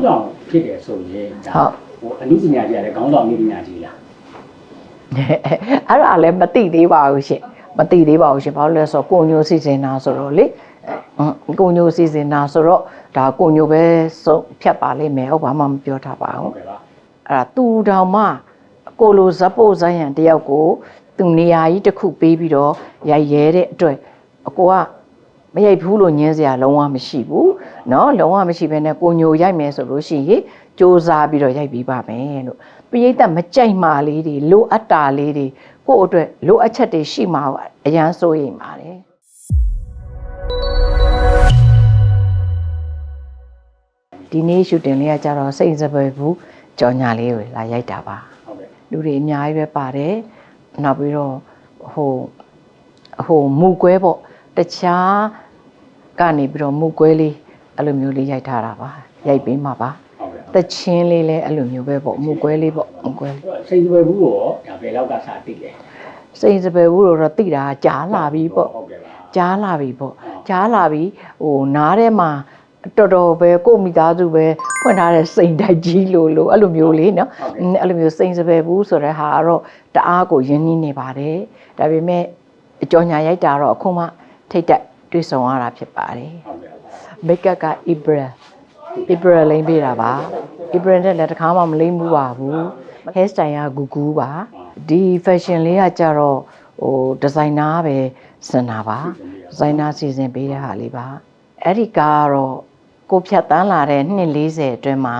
င်းဆောင်ဖြစ်တယ်ဆိုရင်ဒါဟုတ် ဟိုအနည်းပညာကြီးရတယ်ခေါင်းဆောင်အနည်းပညာကြီးလားအဲ့ဒါလည်းမသိသေးပါဘူးရှင်မသိသေးပါဘူးရှင်ဘာလို့လဲဆိုတော့ကိုညိုစီစဉ်တာဆိုတော့လေအင်းကိုညိုစီစဉ်တာဆိုတော့ဒါကိုညိုပဲစုံဖြတ်ပါလိမ့်မယ်ဟုတ်ဘာမှမပြောထားပါဟုဘူးတ်ကဲ့ပါအဲ့ဒါသူတောင်မှကိုလိုဇက်ပို့ဇက်ရန်တယောက်ကိုသူနေရာကြီးတစ်ခုပေးပြီးတော့ရိုက်ရဲတဲ့အတွက်အကိုက မရိုက်ဘူးလို့ညင်းစရာလုံးဝမရှိဘူးเนาะလုံးဝမရှိဘဲနဲ့ကိုညိုရိုက်မယ်ဆိုလို့ရှိရင်စူးစမ်းပြီးတော့ရိုက်ပြီးပါမယ်လို့ပရိသတ်မကြိုက်မှလေးတွေလိုအပ်တာလေးတွေကိုယ့်အတွက်လိုအပ်ချက်တွေရှိမှအရန်စိုးရိမ်ပါတယ် ဒီနေ့ရှူတင်လေးကကြတော့စိတ်စပယ်ဘူးကြော်ညာလေးကိုလာရိုက်တာပါ ဟုတ်ကဲ့ လူတွေအများကြီးပဲပါတယ်နောက်ပြီးတော့ဟိုဟိုမူကွဲပေါ့တခြား ကနေပြီးတော့မူကွဲလေးအဲ့လိုမျိုးလေးရိုက်ထားတာပါရိုက်ပေးမှာပါဟုတ်ကဲ့တချင်းလေးလည်းအဲ့လိုမျိုးပဲပေါ့မူကွဲလေးပေါ့မူကွဲလေးစိတ်စပယ်ဘူးကိုရောဒါဘယ်လောက်ကစတိတယ်စိတ်စပယ်ဘူးလို့တော့သိတာကြားလာပြီပေါ့ဟုတ်ကဲ့ပါကြားလာပြီပေါ့ကြားလာပြီဟိုနားထဲမှာတော်တော်ပဲကိုယ့်မိသားစုပဲဖွင့်ထားတဲ့စိန်တိုက်ကြီးလို့လို့အဲ့လိုမျိုးလေးနော်ဟုတ်ကဲ့อืมအဲ့လိုမျိုးစိန်စပယ်ဘူးဆိုတဲ့ဟာကတော့တအားကိုရင်းနှီးနေပါတယ်ဒါပေမဲ့အကြောညာရိုက်တာတော့အခုမှထိတ်တက် တွေ့ဆုံရတာဖြစ်ပါတယ်ဟုတ်ကဲ့မိတ်ကပ်က Ibra Ibra လိမ့်ပေးတာပါ Ibra နဲ့လည်းတစ်ခါမှမလိမ့်ဘူးပါဘူး hair style ကဂူဂူပါဒီ fashion လေးကကြတော့ဟိုဒီဇိုင်နာပဲစင်တာပါဒီဇိုင်နာစီစဉ်ပေးတဲ့ဟာလေးပါအဲ့ဒီကားကတော့ကိုဖြတ်တန်းလာတဲ့နှစ်40အတွင်းမှာ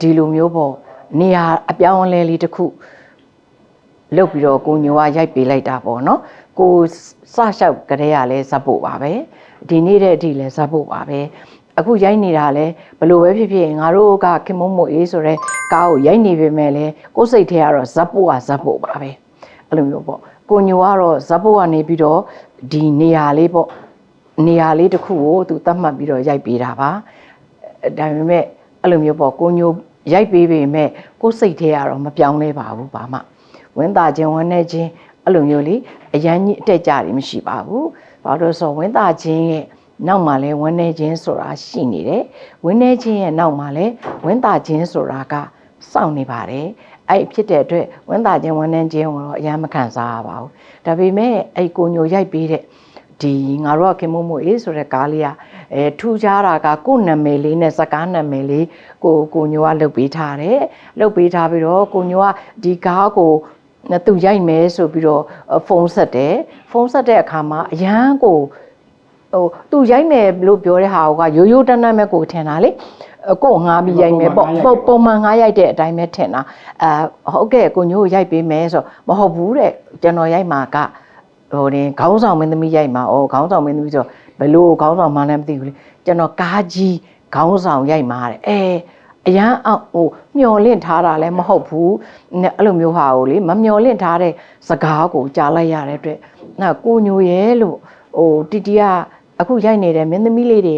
ဒီလိုမျိုးပေါ့နေရာအပြောင်းအလဲလေးတစ်ခုလုတ်ပြီးတော့ကိုညိုကရိုက်ပေးလိုက်တာပေါ့နော် ကိုစလျှောက်ကလေးကလည်းဇက်ဖို့ပါပဲဒီနေ့တဲ့အထိလည်းဇက်ဖို့ပါပဲအခုရိုက်နေတာလဲဘလို့ပဲဖြစ်ဖြစ်ငါတို့ကခင်မုံမို့အေးဆိုတော့ကားကိုရိုက်နေပေမဲ့လဲကိုယ်စိတ်ထဲကတော့ဇက်ဖို့ကဇက်ဖို့ပါပဲအဲ့လိုမျိုးပေါ့ကိုညိုကတော့ဇက်ဖို့ကနေပြီးတော့ဒီနေရာလေးပေါ့နေရာလေးတစ်ခုကိုသူသတ်မှတ်ပြီးတော့ရိုက်ပေးတာပါဒါပေမဲ့အဲ့လိုမျိုးပေါ့ကိုညိုရိုက်ပေးပေမဲ့ကိုယ်စိတ်ထဲကတော့မပြောင်းလဲပါဘူးဘာမှဝင်းသားခြင်းဝန်းနေခြင်း အဲ့လိုမျိုးလေအရန်ကြီးအတက်ကြတယ်မရှိပါဘူးဘာလို့လဲဆိုတော့ဝင်းသားခြင်းရဲ့နောက်မှာလဲဝန်းနေခြင်းဆိုတာရှိနေတယ်ဝင်းနေခြင်းရဲ့နောက်မှာလဲဝင်းသားခြင်းဆိုတာကစောင့်နေပါတယ်အဲ့ဖြစ်တဲ့အတွက်ဝင်းသားခြင်းဝန်းနေခြင်းကိုတော့အရန်မခံစားရပါဘူးဒါပေမဲ့အဲ့ကိုညိုရိုက်ပေးတဲ့ဒီငါတို့ကခင်မို့မို့အေးဆိုတဲ့ကားလေးကအဲထူးခြားတာကကိုယ့်နာမည်လေးနဲ့စကားနာမည်လေးကိုကိုညိုကလုတ်ပေးထားတယ်လုတ်ပေးထားပြီးတော့ကိုညိုကဒီကားကို သူရိုက်မယ်ဆိုပြီးတော့ဖုန်းဆက်တယ်ဖုန်းဆက်တဲ့အခါမှာအရန်ကိုဟိုသူရိုက်မယ်လို့ပြောတဲ့ဟာကရိုးရိုးတန်းတန်းပဲကိုထင်တာလေအကိုငားပြီးရိုက်မယ်ပေါ့ပုံပုံမှန်ငားရိုက်တဲ့အတိုင်းပဲထင်တာအဲဟုတ်ကဲ့ကိုညိုကိုရိုက်ပေးမယ်ဆိုမဟုတ်ဘူးတဲ့ကျွန်တော်ရိုက်မှာကဟိုတင်ခေါင်းဆောင်မင်းသမီးရိုက်မှာဩခေါင်းဆောင်မင်းသမီးဆိုဘယ်လို့ခေါင်းဆောင်မှန်းလည်းမသိဘူးလေကျွန်တော်ကားကြီးခေါင်းဆောင်ရိုက်မှာတဲ့အဲ အရန်အောင်ဟိုမျော်လင့်ထားတာလည်းမဟုတ်ဘူးနဲ့အဲ့လိုမျိုးဟာကိုလေမမျော်လင့်ထားတဲ့စကားကိုကြားလိုက်ရတဲ့အတွက်နောက်ကိုညိုရဲလို့ဟိုတီတီကအခုရိုက်နေတဲ့မင်းသမီးလေးတွေ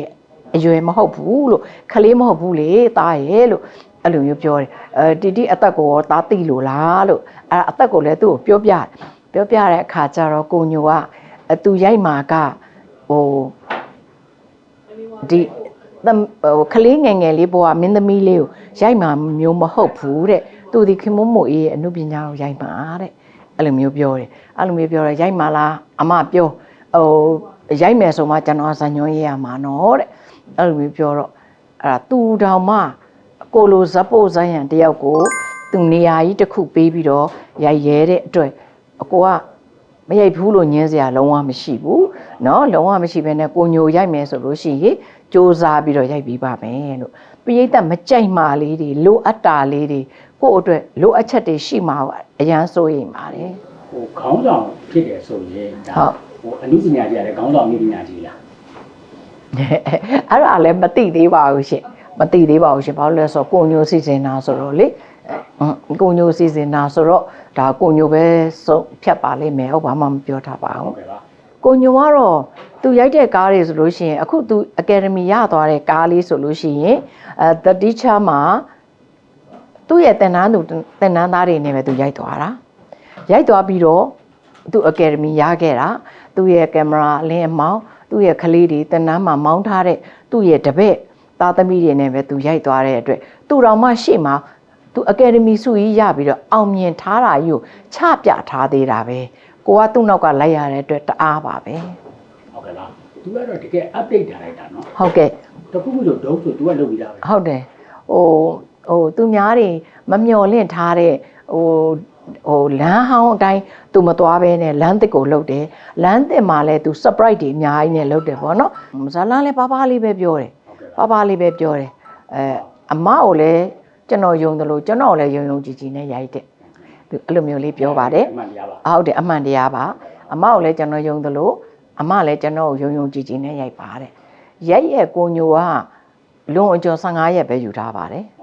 အရွယ်မဟုတ်ဘူးလို့ခလေးမဟုတ်ဘူးလေတားရဲလို့အဲ့လိုမျိုးပြောတယ်အဲတီတီအသက်ကိုရောတားတိလို့လားလို့အဲအသက်ကိုလည်းသူ့ကိုပြောပြတယ်ပြောပြတဲ့အခါကျတော့ကိုညိုကအသူရိုက်မှာကဟိုဒီသမ ဟိုကလေးငယ်ငယ်လေးဘဝမင်းသမီးလေးကိုရိုက်မှာမျိုးမဟုတ်ဘူးတဲ့သူဒီခင်မမို့အေးရဲ့အမှုပညာကိုရိုက်မှာတဲ့အဲ့လိုမျိုးပြောတယ်အဲ့လိုမျိုးပြောတယ်ရိုက်မှာလားအမပြောဟိုရိုက်မယ်ဆိုမှကျွန်တော်ဇညွန်ရေးရမှာနော်တဲ့အဲ့လိုမျိုးပြောတော့အဲ့ဒါသူတောင်မှကိုလိုဇက်ပို့ဇက်ရန်တယောက်ကိုသူနေရာကြီးတစ်ခုပေးပြီးတော့ရိုက်ရဲတဲ့အတွက်အကိုကမရိုက်ဘူးလို့ညင်းစရာလုံးဝမရှိဘူး နော်လုံးဝမရှိဘဲနဲ့ကိုညိုရိုက်မယ်ဆိုလို့ရှိရင်စူးစမ်းပြီးတော့ရိုက်ပြီးပါမယ်လို့ပရိသတ်မကြိုက်မှလေးတွေလိုအပ်တာလေးတွေကို့အတွက်လိုအပ်ချက်တွေရှိမှာအရန်စိုးရိမ်ပါတယ်ဟိုခေါင်းဆောင်ဖြစ်တယ်ဆိုရင်ဟုတ်ဟိုအနုပညာကြီးရတယ်ခေါင်းဆောင်နည်းပညာကြီးလားအဲ့ဒါလည်းမသိသေးပါဘူးရှင်မသိသေးပါဘူးရှင်ဘာလို့လဲဆိုတော့ကိုညိုစီစဉ်တာဆိုတော့လေကိုညိုစီစဉ်တာဆိုတော့ဒါကိုညိုပဲဆုံးဖြတ်ပါလိမ့်မယ်ဟုတ်ဘာမှမပြောထားပါဘူးဟုတ်ကဲ့ပါ ကိုညိုကတော့သူရိုက်တဲ့ကားတွေဆိုလို့ရှိရင်အခုသူအကယ်ဒမီရသွားတဲ့ကားလေးဆိုလို့ရှိရင်အဲ The Teacher မှာသူ့ရဲ့တင်နန်းသူတင်နန်းသားတွေနဲ့ပဲသူရိုက်သွားတာရိုက်သွားပြီးတော့သူအကယ်ဒမီရခဲ့တာသူ့ရဲ့ကင်မရာလင်းအမောင်းသူ့ရဲ့ကလေးတွေတင်နန်းမှာမောင်းထားတဲ့သူ့ရဲ့တပည့်တသားသမီးတွေနဲ့ပဲသူရိုက်သွားတဲ့အတွက်သူတော်မှရှေ့မှာသူအကယ်ဒမီဆုကြီးရပြီးတော့အောင်မြင်ထားတာကြီးကိုချပြထားသေးတာပဲ ကိုကသူ့နောက်ကလိုက်ရတဲ့အတွက်တအားပါပဲဟုတ်ကဲ့လားသူကတော့တကယ် update ထားလိုက်တာနော်ဟုတ်ကဲ့တခုခုဆိုဒုံဆို तू ကလုပ်ပြီးသားပဲဟုတ်တယ်ဟိုဟိုသူများတွေမမျော်လင့်ထားတဲ့ဟိုဟိုလမ်းဟောင်းအတိုင်းသူမသွားဘဲနဲ့လမ်းတစ်ကိုလှုပ်တယ်လမ်းတစ်မှာလဲသူ surprise တွေအများကြီးနဲ့လှုပ်တယ်ပေါ့နော်ဇာလန်းလဲပါးပါးလေးပဲပြောတယ်ဟုတ်ကဲ့ပါးပါးလေးပဲပြောတယ်အဲအမကိုလည်းကျွန်တော်ယုံတယ်လို့ကျွန်တော်လည်းယုံယုံကြည်ကြည်နဲ့ရိုက်တယ်သူ အဲ့လိုမျိုးလေးပြောပါတယ်အမှန်တရားပါဟုတ်တယ်အမှန်တရားပါအမကိုလည်းကျွန်တော်ယုံတယ်လို့အမလည်းကျွန်တော်ကိုယုံယုံကြည်ကြည်နဲ့ရိုက်ပါတယ်ရိုက်ရဲ့ကိုညိုကလွန်အကျော်15ရက်ပဲယူထားပါတယ်ဟ